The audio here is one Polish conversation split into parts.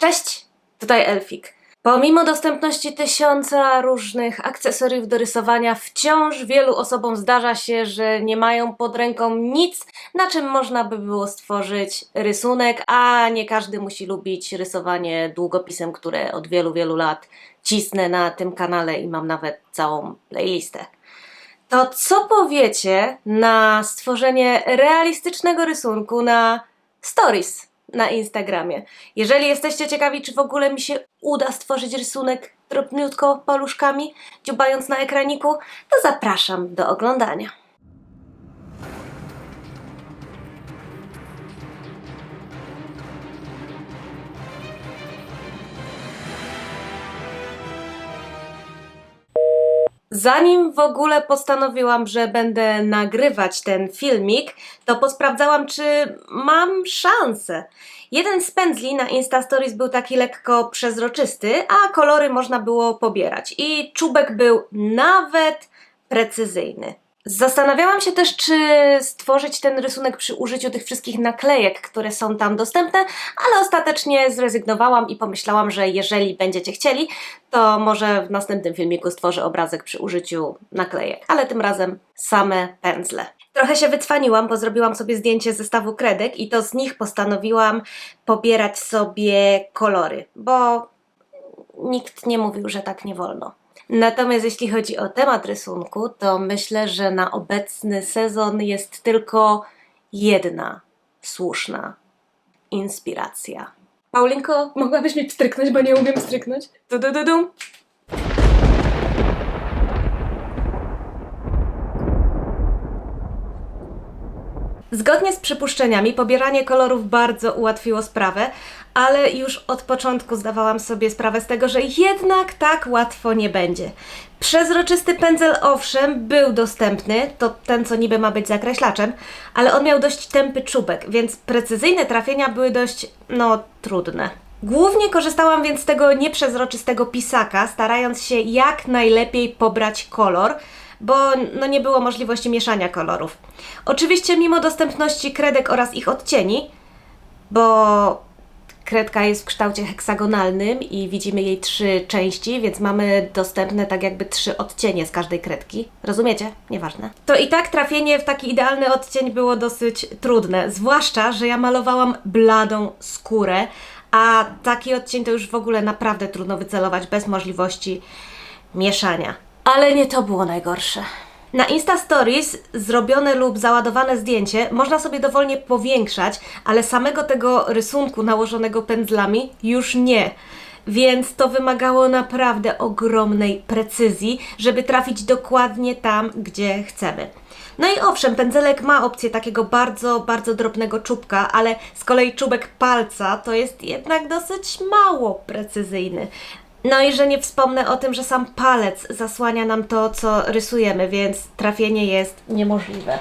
Cześć, tutaj Elfik. Pomimo dostępności tysiąca różnych akcesoriów do rysowania, wciąż wielu osobom zdarza się, że nie mają pod ręką nic, na czym można by było stworzyć rysunek, a nie każdy musi lubić rysowanie długopisem, które od wielu, wielu lat cisnę na tym kanale i mam nawet całą playlistę. To co powiecie na stworzenie realistycznego rysunku na stories na Instagramie? Jeżeli jesteście ciekawi, czy w ogóle mi się uda stworzyć rysunek drobniutko paluszkami, dziubając na ekraniku, to zapraszam do oglądania. Zanim w ogóle postanowiłam, że będę nagrywać ten filmik, to posprawdzałam, czy mam szansę. Jeden z pędzli na Insta Stories był taki lekko przezroczysty, a kolory można było pobierać. I czubek był nawet precyzyjny. Zastanawiałam się też, czy stworzyć ten rysunek przy użyciu tych wszystkich naklejek, które są tam dostępne, ale ostatecznie zrezygnowałam i pomyślałam, że jeżeli będziecie chcieli, to może w następnym filmiku stworzę obrazek przy użyciu naklejek, ale tym razem same pędzle. Trochę się wycwaniłam, bo zrobiłam sobie zdjęcie zestawu kredek i to z nich postanowiłam pobierać sobie kolory, bo nikt nie mówił, że tak nie wolno. Natomiast jeśli chodzi o temat rysunku, to myślę, że na obecny sezon jest tylko jedna słuszna inspiracja. Paulinko, mogłabyś mi pstryknąć, bo nie umiem stryknąć? Du, du, du, du. Zgodnie z przypuszczeniami, pobieranie kolorów bardzo ułatwiło sprawę, ale już od początku zdawałam sobie sprawę z tego, że jednak tak łatwo nie będzie. Przezroczysty pędzel owszem był dostępny, to ten co niby ma być zakreślaczem, ale on miał dość tępy czubek, więc precyzyjne trafienia były dość, no, trudne. Głównie korzystałam więc z tego nieprzezroczystego pisaka, starając się jak najlepiej pobrać kolor, bo no nie było możliwości mieszania kolorów. Oczywiście mimo dostępności kredek oraz ich odcieni, bo kredka jest w kształcie heksagonalnym i widzimy jej trzy części, więc mamy dostępne tak jakby trzy odcienie z każdej kredki. Rozumiecie? Nieważne. To i tak trafienie w taki idealny odcień było dosyć trudne, zwłaszcza, że ja malowałam bladą skórę, a taki odcień to już w ogóle naprawdę trudno wycelować bez możliwości mieszania. Ale nie to było najgorsze. Na Insta Stories zrobione lub załadowane zdjęcie można sobie dowolnie powiększać, ale samego tego rysunku nałożonego pędzlami już nie. Więc to wymagało naprawdę ogromnej precyzji, żeby trafić dokładnie tam, gdzie chcemy. No i owszem, pędzelek ma opcję takiego bardzo, bardzo drobnego czubka, ale z kolei czubek palca to jest jednak dosyć mało precyzyjny. No i że nie wspomnę o tym, że sam palec zasłania nam to, co rysujemy, więc trafienie jest niemożliwe.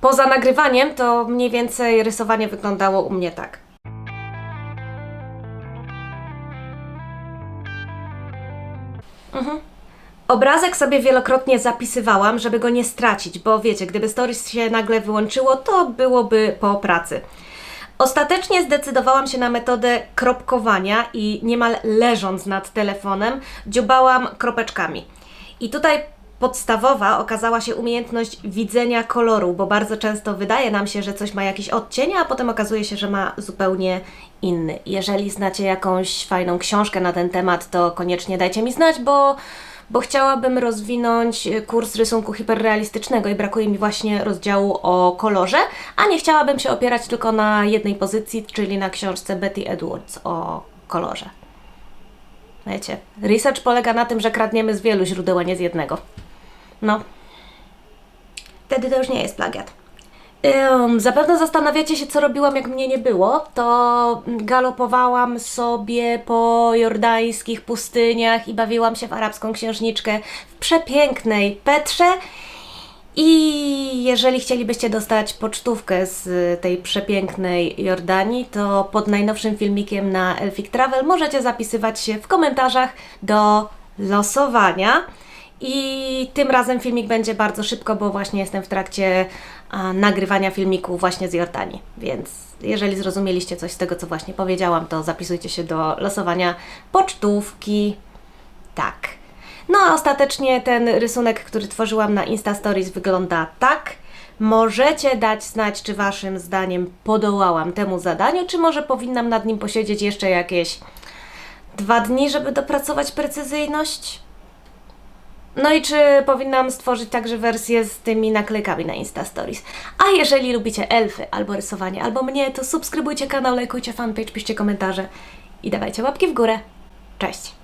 Poza nagrywaniem to mniej więcej rysowanie wyglądało u mnie tak. Mhm. Obrazek sobie wielokrotnie zapisywałam, żeby go nie stracić, bo wiecie, gdyby stories się nagle wyłączyło, to byłoby po pracy. Ostatecznie zdecydowałam się na metodę kropkowania i niemal leżąc nad telefonem, dziubałam kropeczkami. I tutaj podstawowa okazała się umiejętność widzenia koloru, bo bardzo często wydaje nam się, że coś ma jakiś odcień, a potem okazuje się, że ma zupełnie inny. Jeżeli znacie jakąś fajną książkę na ten temat, to koniecznie dajcie mi znać, bo bo chciałabym rozwinąć kurs rysunku hiperrealistycznego i brakuje mi właśnie rozdziału o kolorze, a nie chciałabym się opierać tylko na jednej pozycji, czyli na książce Betty Edwards o kolorze. Wiecie, research polega na tym, że kradniemy z wielu źródeł, a nie z jednego. No. Wtedy to już nie jest plagiat. Ym, zapewne zastanawiacie się, co robiłam, jak mnie nie było. To galopowałam sobie po jordańskich pustyniach i bawiłam się w arabską księżniczkę w przepięknej Petrze. I jeżeli chcielibyście dostać pocztówkę z tej przepięknej Jordanii, to pod najnowszym filmikiem na Elfic Travel możecie zapisywać się w komentarzach do losowania. I tym razem filmik będzie bardzo szybko, bo właśnie jestem w trakcie nagrywania filmików właśnie z Jordanii. Więc jeżeli zrozumieliście coś z tego, co właśnie powiedziałam, to zapisujcie się do losowania pocztówki. Tak. No a ostatecznie ten rysunek, który tworzyłam na Insta Stories wygląda tak. Możecie dać znać, czy Waszym zdaniem podołałam temu zadaniu, czy może powinnam nad nim posiedzieć jeszcze jakieś dwa dni, żeby dopracować precyzyjność? No i czy powinnam stworzyć także wersję z tymi naklejkami na Insta Stories? A jeżeli lubicie elfy, albo rysowanie, albo mnie, to subskrybujcie kanał, lajkujcie fanpage, piszcie komentarze i dawajcie łapki w górę. Cześć!